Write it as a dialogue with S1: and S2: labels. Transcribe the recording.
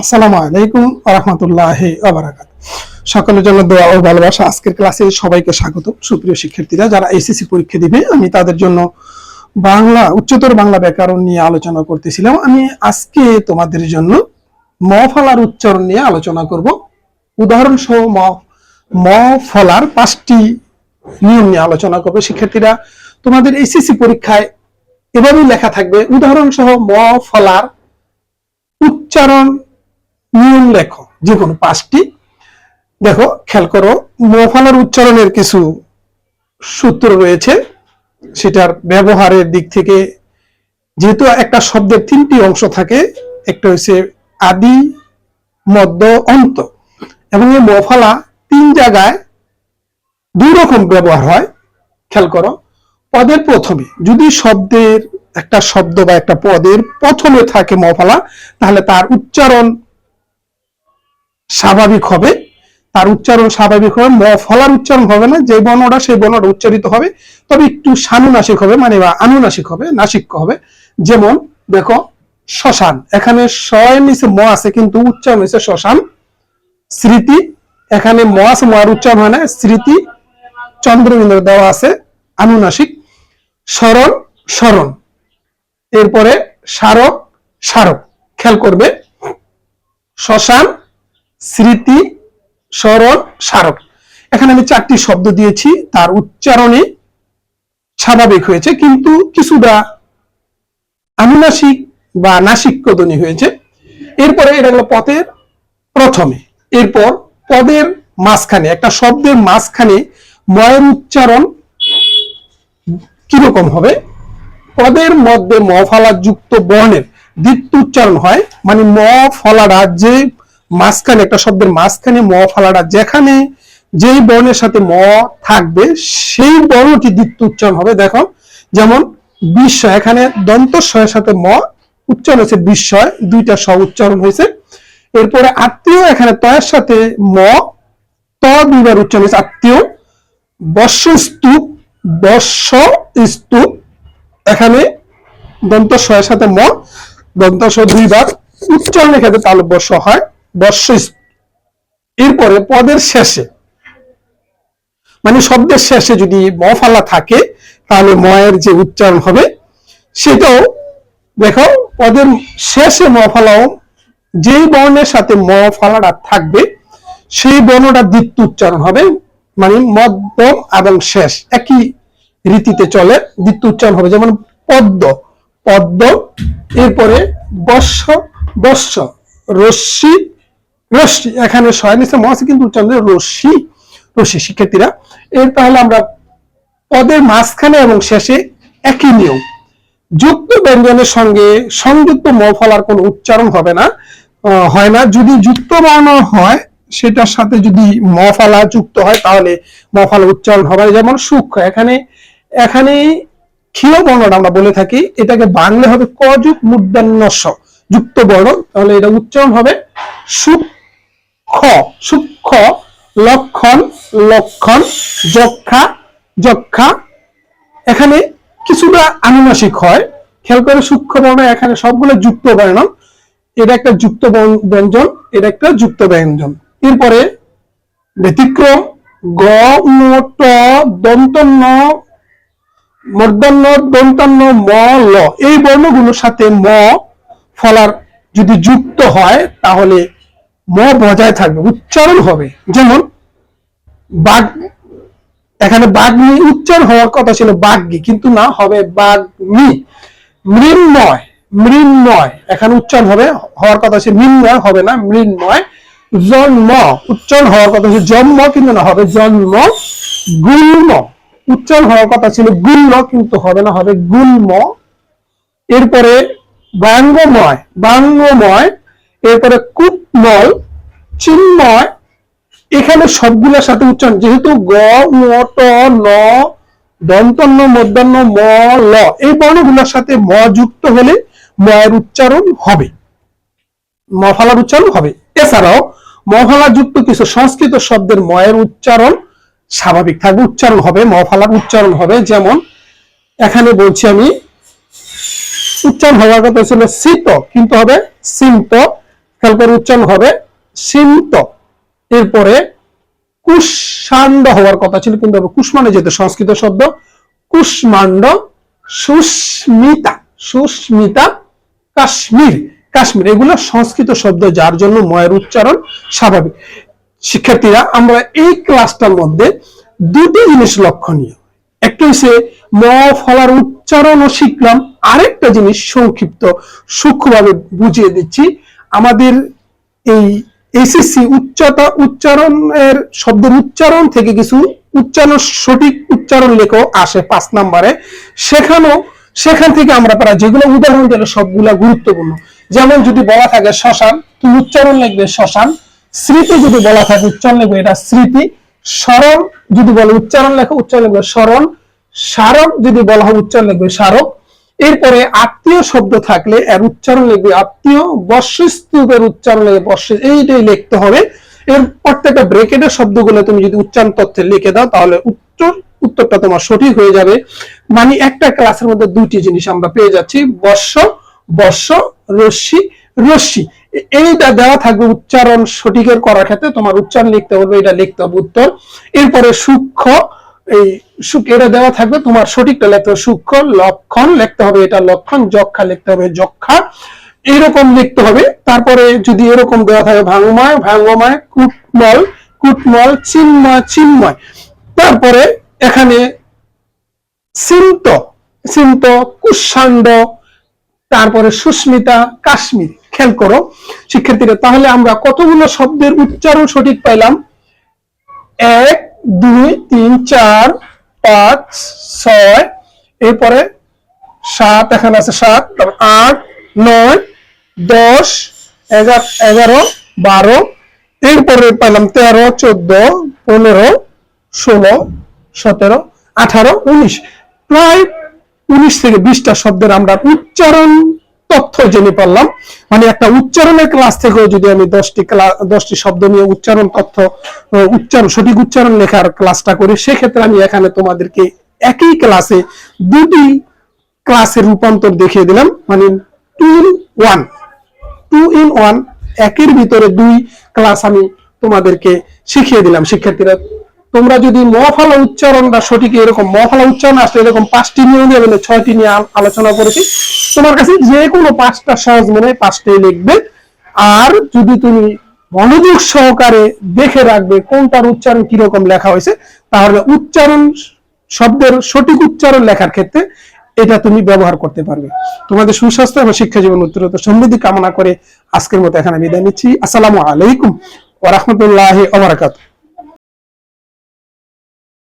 S1: আসসালামু আলাইকুম রহমতুল্লাহ আবরাকাত সকলের জন্য দোয়া ও ভালোবাসা আজকের ক্লাসে সবাইকে স্বাগত। সুপ্রিয় শিক্ষার্থীরা, যারা এসএসসি পরীক্ষা দিবে, আমি তাদের জন্য বাংলা, উচ্চতর বাংলা ব্যাকরণ নিয়ে আলোচনা করতেছিলাম। আমি আজকে তোমাদের জন্য ম ফলার উচ্চারণ নিয়ে আলোচনা করব। উদাহরণ সহ ম ম ফলার পাঁচটি নিয়ম নিয়ে আলোচনা করবে। শিক্ষার্থীরা, তোমাদের এসএসসি পরীক্ষায় এভাবেই লেখা থাকবে। উদাহরণ সহ ম ফলার উচ্চারণ নিয়ম লেখো যে কোনো পাঁচটি। দেখো, খেয়াল করো মোফালার উচ্চারণের কিছু সূত্র রয়েছে। সেটার ব্যবহারের দিক থেকে যেহেতু একটা শব্দের তিনটি অংশ থাকে, একটা হচ্ছে আদি মধ্য অন্ত। এবং এই মফালা তিন জায়গায় দুই রকম ব্যবহার হয়। খেয়াল করো, পদের প্রথমে, যদি শব্দের একটা শব্দ বা একটা পদের প্রথমে থাকে মফালা, তাহলে তার উচ্চারণ স্বাভাবিক হবে, তার উচ্চারণ স্বাভাবিক হবে, ম, ফলার উচ্চারণ হবে না, যে বর্ণটা সেই বর্ণটা উচ্চারিত হবে, তবে একটু সানুনাসিক হবে মানে বা আনুনাসিক হবে নাসিক্য হবে। যেমন, দেখো, শ্মশান, এখানে শয়ের নিচে ম আছে, কিন্তু উচ্চারণ হয়েছে শ্মশান। স্মৃতি, এখানে ম আছে, ম আর উচ্চারণ হয় না, স্মৃতি চন্দ্রবিন্দু দেওয়া আছে, আনুনাসিক। স্মরণ স্মরণ। এরপরে স্মারক স্মারক, খেয়াল করবে। শ্মশান স্মৃতি স্মরণ স্মারক। এখানে আমি চারটি শব্দ দিয়েছি, তার উচ্চারণে স্বাভাবিক হয়েছে, কিন্তু কিছুটা আনুনাসিক বা নাসিক্য ধ্বনি হয়েছে। এরপরে এটা হলো পদের প্রথমে। এরপর পদের মাঝখানে, একটা শব্দের মাঝখানে ময়ের উচ্চারণ কীরকম হবে? পদের মধ্যে ম ফলা যুক্ত বর্ণের দ্বিত্ব উচ্চারণ হয় মানে ম ফলাটা যে মাঝখানে, একটা শব্দের মাঝখানে ম ফালাটা যেখানে যেই বর্ণের সাথে ম থাকবে, সেই বর্ণটি দ্বিত্ব উচ্চারণ হবে। দেখো, যেমন বিস্ময়, এখানে দন্ত দন্তস্বয়ের সাথে ম উচ্চারণ হয়েছে বিস্ময়, দুইটা স উচ্চারণ হয়েছে। এরপরে আত্মীয়, এখানে তয়ের সাথে ম, ত দুইবার উচ্চারণ হয়েছে আত্মীয়। বর্ষ স্তূপ বর্ষ স্তূপ এখানে দন্ত এর সাথে ম দন্ত দুইবার উচ্চারণের ক্ষেত্রে তালব্য হয়। এরপরে পদের শেষে মানে শব্দের শেষে যদি ম ফালা থাকে, তাহলে ময়ের যে উচ্চারণ হবে, সেটাও দেখো, পদের শেষে ম ফালাও যেই বর্ণের সাথে ম ফালাটা থাকবে, সেই বর্ণটা দ্বিত্ব উচ্চারণ হবে মানে মধ্যম এবং শেষ, একই রীতিতে চলে দ্বিত্ব উচ্চারণ হবে, যেমন পদ্ম পদ্ম, এরপরে বর্ষ বর্ষ, রশ্মি রশ্মি, এখানে ছয় নিচে ম আছে কিন্তু উচ্চারণ রশ্মি রশ্মি শিক্ষার্থীরা। এর তাহলে আমরা পদের মাঝখানে এবং শেষে একই নিয়ম। যুক্ত ব্যঞ্জনের সঙ্গে সংযুক্ত ম ফলার কোনো উচ্চারণ হবে না হয় না। যদি যুক্ত বর্ণ হয়, সেটার সাথে যদি ম যুক্ত হয়, তাহলে ম উচ্চারণ হবে। যেমন সূক্ষ্ম, এখানে এখানে ক্ষীয় বর্ণটা আমরা বলে থাকি, এটাকে বাংলা হবে কযুক মূর্ধন্যস্ব যুক্ত বর্ণ। তাহলে এটা উচ্চারণ হবে সূক্ষ্ম সূক্ষ্ম, লক্ষণ লক্ষণ, যক্ষা যক্ষা। এখানে কিছুটা আনুমাসিক হয়। খেয়াল করে সূক্ষ্ম বর্ণ এখানে সবগুলো যুক্ত বর্ণ এটা একটা যুক্ত ব্যঞ্জন, এটা একটা যুক্ত ব্যঞ্জন। এরপরে ব্যতিক্রম, গ ম ট দন্ত ন মূর্ধন্য দন্তান্ন ম, ল। এই বর্ণগুলোর সাথে ম, ফলার যদি যুক্ত হয়, তাহলে ম বজায় থাকবে, উচ্চারণ হবে। যেমন, বাঘ, এখানে বাগ্নি উচ্চারণ হওয়ার কথা ছিল বাগ্যি কিন্তু না, হবে বাগ্নি মৃন্ময় মৃন্ময়, এখানে উচ্চারণ হবে, হওয়ার কথা ছিল মৃন্ময়, হবে না, মৃন্ময়। জন্ম, উচ্চারণ হওয়ার কথা ছিল জন্ম, কিন্তু না, হবে জন্ম। গুল্ম, উচ্চারণ হওয়ার কথা ছিল গুল্ম, কিন্তু হবে না, হবে গুল্ম। এরপরে বাঙ্গময় বাঙ্গময় এরপরে কুটময় চিন্ময়, এখানে সবগুলোর সাথে উচ্চারণ, যেহেতু গ ম ট, ন, দন্তন্য মধ্যাহ্ন ম, ল, এই বর্ণগুলোর সাথে ম যুক্ত হলে ময়ের উচ্চারণ হবে। মফালার উচ্চারণ হবে। এছাড়াও মফালা যুক্ত কিছু সংস্কৃত শব্দের ময়ের উচ্চারণ স্বাভাবিক থাকবে, উচ্চারণ হবে মফালার উচ্চারণ হবে। যেমন এখানে বলছি আমি, উচ্চারণ হওয়ার কথা ছিল শীত কিন্তু হবে সিন্ত। করে উচ্চারণ হবে সিন্ত এরপরে কুষাণ্ড হওয়ার কথা ছিল, কিন্তু হবে কুষ্মানে যেতে সংস্কৃত শব্দ, কুষ্মাণ্ড সুস্মিতা সুস্মিতা কাশ্মীর কাশ্মীর। এগুলো সংস্কৃত শব্দ, যার জন্য ময়ের উচ্চারণ স্বাভাবিক। শিক্ষার্থীরা, আমরা এই ক্লাসটার মধ্যে দুটি জিনিস লক্ষণীয়। একটা হচ্ছে ম ফলার উচ্চারণও শিখলাম। আরেকটা জিনিস সংক্ষিপ্ত, সূক্ষ্মভাবে বুঝিয়ে দিচ্ছি। আমাদের এই এসএসসি উচ্চতা উচ্চারণের শব্দের উচ্চারণ থেকে কিছু উচ্চারণ, সঠিক উচ্চারণ লেখো আসে পাঁচ নাম্বারে। সেখানেও, সেখান থেকে আমরা পারা যেগুলো উদাহরণ দিলে সবগুলা গুরুত্বপূর্ণ। যেমন যদি বলা থাকে শ্মশান তুমি উচ্চারণ লিখবে শ্মশান? স্মৃতি যদি বলা থাকে উচ্চারণ লিখবে, এটা স্মৃতি। স্মরণ যদি বলে উচ্চারণ লেখো, উচ্চারণ লিখবে স্মরণ। স্মারক যদি বলা হয় উচ্চারণ লিখবে স্মারক। এরপরে আত্মীয় শব্দ থাকলে এর উচ্চারণ লিখবে আত্মীয়, বর্ষস্তূপের উচ্চারণ লিখবে বর্ষ, এইটাই লিখতে হবে। এর প্রত্যেকটা ব্রেকেটের শব্দগুলো তুমি যদি উচ্চারণ তথ্যে লিখে দাও, তাহলে উত্তর, উত্তরটা তোমার সঠিক হয়ে যাবে। মানে একটা ক্লাসের মধ্যে দুইটি জিনিস আমরা পেয়ে যাচ্ছি, বর্ষ বর্ষ, রশ্মি রশ্মি। এইটা দেওয়া থাকবে উচ্চারণ সঠিকের করার ক্ষেত্রে তোমার উচ্চারণ লিখতে হবে, এটা লিখতে হবে উত্তর। এরপরে সূক্ষ্ম এই সুখ এটা দেওয়া থাকবে, তোমার সঠিকটা লিখতে হবে সূক্ষ্ম লক্ষণ লিখতে হবে, এটা লক্ষণ, যক্ষা লিখতে হবে, যক্ষা, এরকম লিখতে হবে। তারপরে যদি এরকম দেওয়া থাকে ভাঙ্গময় ভাঙ্গময় কুটমল কুটমল, চিন্ময় চিন্ময়। তারপরে এখানে সিন্ত সিন্ত কুষাণ্ড তারপরে সুস্মিতা, কাশ্মীর, খেয়াল করো, শিক্ষার্থীরা। তাহলে আমরা কতগুলো শব্দের উচ্চারণ সঠিক পাইলাম? এক, দুই, তিন চার, পাঁচ, ছয়, এরপরে সাত, এখানে আছে সাত, তারপর আট, নয়, দশ, এগারো এগারো, বারো, এরপরে পেলাম তেরো, চোদ্দ, পনেরো, ষোলো, সতেরো, আঠারো, উনিশ। প্রায় উনিশ থেকে বিশটা শব্দের আমরা উচ্চারণ তথ্য জেনে পারলাম। মানে একটা উচ্চারণের ক্লাস থেকেও যদি আমি দশটি ক্লাস দশটি শব্দ নিয়ে উচ্চারণ তথ্য উচ্চারণ, সঠিক উচ্চারণ লেখার ক্লাসটা করি, সেক্ষেত্রে আমি এখানে তোমাদেরকে একই ক্লাসে দুটি ক্লাসের রূপান্তর দেখিয়ে দিলাম। মানে two in one two in one একের ভিতরে দুই ক্লাস আমি তোমাদেরকে শিখিয়ে দিলাম। শিক্ষার্থীরা তোমরা যদি মফালা উচ্চারণটা সঠিক এরকম মফালা উচ্চারণ আসলে এরকম পাঁচটি নিয়ম নিয়ে মানে ছয়টি নিয়ে আলোচনা করেছি। তোমার কাছে যে কোনো পাঁচটা সহজ মনে হয় পাঁচটাই লিখবে। আর যদি তুমি মনোযোগ সহকারে দেখে রাখবে কোনটার উচ্চারণ কীরকম লেখা হয়েছে, তাহলে উচ্চারণ শব্দের সঠিক উচ্চারণ লেখার ক্ষেত্রে এটা তুমি ব্যবহার করতে পারবে। তোমাদের সুস্বাস্থ্য এবং শিক্ষা জীবন উত্তরোত্তর সমৃদ্ধি কামনা করে আজকের মতো এখানে বিদায় নিচ্ছি। আসসালামু আলাইকুম ওয়া রাহমাতুল্লাহি ওয়া বারাকাতুহু।